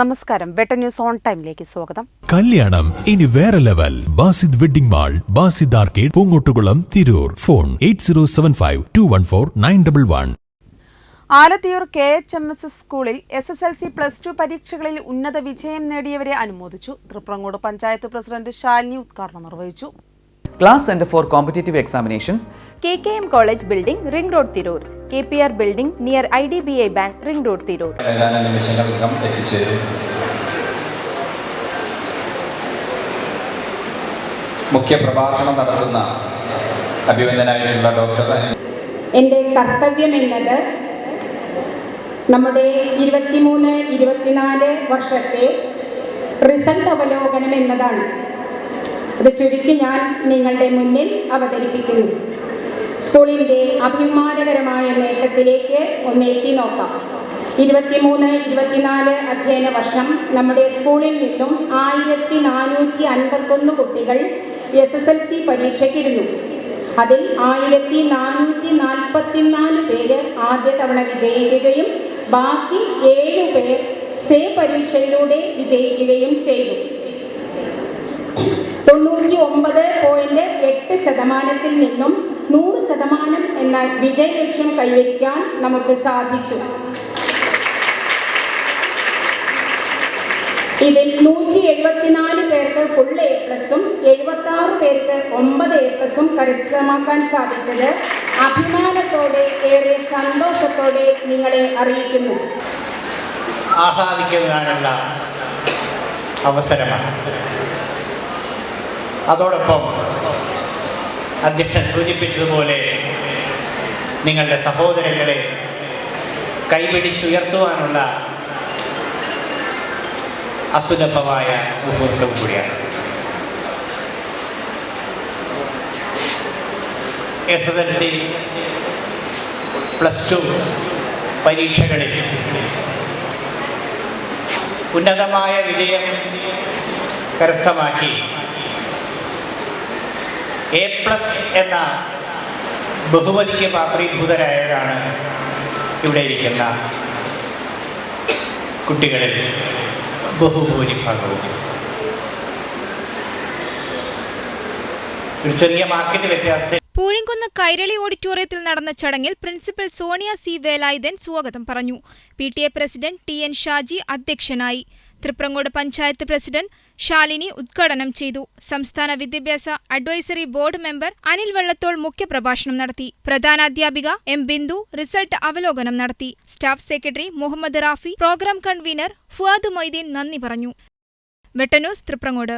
നമസ്കാരം. വെട്ട news on ടൈമിലേക്ക് സ്വാഗതം. കല്യാണം ഇനി വേറെ level. Basid wedding mall Basid arcade Poongottukulam Tirur. Phone eight zero seven five two one four nine double one. Alathiyur K H M S S സ്കൂളിൽ S S L C plus two പരീക്ഷകളിൽ ഉന്നത വിജയം നേടിയവരെ അനുമോദിച്ചു. Triprangode panchayat president Shalini ഉദ്ഘാടനം നിർവഹിച്ചു. Class centre for competitive examinations. K K M college building ring road Tirur. K P R building near I D B I bank ring road Tirur. എത്തിച്ചേരും മുഖ്യ പ്രഭാഷണം നടത്തുന്ന അഭിനന്ദനായിട്ടുള്ള ഡോക്ടർ. എന്റെ കർത്തവ്യം എന്നത് നമ്മുടെ ഇരുപത്തിമൂന്ന് ഇരുപത്തിനാല് വർഷത്തെ റിസൾട്ട് അവലോകനം എന്നതാണ്. അത് ചുരുക്കി ഞാൻ നിങ്ങളുടെ മുന്നിൽ അവതരിപ്പിക്കുന്നു. സ്കൂളിന്റെ അഭിമാനകരമായ നേട്ടത്തിലേക്ക് ഒന്നേറ്റി നോക്കാം. ഇരുപത്തിമൂന്ന് ഇരുപത്തിനാല് അധ്യയന വർഷം നമ്മുടെ സ്കൂളിൽ നിന്നും ആയിരത്തി നാനൂറ്റി അൻപത്തൊന്ന് കുട്ടികൾ എസ് എസ് എൽ സി പരീക്ഷയ്ക്കിരുന്നു. അതിൽ ആയിരത്തി നാനൂറ്റി നാൽപ്പത്തിനാല് പേര് ആദ്യ തവണ വിജയിക്കുകയും ബാക്കി ഏഴ് പേർ സേ പരീക്ഷയിലൂടെ വിജയിക്കുകയും ചെയ്തു. ഒമ്പത് പോയിന്റ് എട്ട് ശതമാനത്തിൽ നിന്നും നൂറ് ശതമാനം എന്ന വിജയ ലക്ഷ്യം കൈവരിക്കാൻ നമുക്ക് സാധിച്ചു. ഇതിൽ നൂറ്റി എഴുപത്തിനാല് പേർക്ക് ഫുൾ എ പ്ലസും എഴുപത്തി ആറ് പേർക്ക് ഒമ്പത് എ പ്ലസും കരസ്ഥമാക്കാൻ സാധിച്ചത് അഭിമാനത്തോടെ ഏറെ സന്തോഷത്തോടെ നിങ്ങളെ അറിയിക്കുന്നു. ആഹ്ലാദിക്കുവാനുള്ള അവസരമാണ്. അതോടൊപ്പം അധ്യക്ഷൻ സൂചിപ്പിച്ചതുപോലെ നിങ്ങളുടെ സഹോദരങ്ങളെ കൈപിടിച്ചുയർത്തുവാനുള്ള അസുലഭമായ മുഹൂർത്തം കൂടിയാണ്. S S L C plus two പരീക്ഷകളിൽ ഉന്നതമായ വിജയം കരസ്ഥമാക്കി എ പ്ലസ് എന്ന ബഹുമതിക്ക് പാത്രീഭൂതരായവരാണ് ഇവിടെ ഇരിക്കുന്ന കുട്ടികളിൽ ബഹുഭൂരിഭാഗവും. പൂഴിങ്കുന്ന് കൈരളി ഓഡിറ്റോറിയത്തിൽ നടന്ന ചടങ്ങിൽ പ്രിൻസിപ്പൽ സോണിയ സി വേലായുധൻ സ്വാഗതം പറഞ്ഞു. P T A president T N Shaji അധ്യക്ഷനായി. തൃപ്രങ്ങോട് പഞ്ചായത്ത് പ്രസിഡന്റ് ശാലിനി ഉദ്ഘാടനം ചെയ്തു. സംസ്ഥാന വിദ്യാഭ്യാസ advisory board member Anil Vellathol മുഖ്യപ്രഭാഷണം നടത്തി. പ്രധാനാധ്യാപിക എം ബിന്ദു റിസൾട്ട് അവലോകനം നടത്തി. Staff secretary Muhammad Rafi programme convener Fuad Moideen നന്ദി പറഞ്ഞു. വെട്ടന്യൂസ് തൃപ്രങ്ങോട്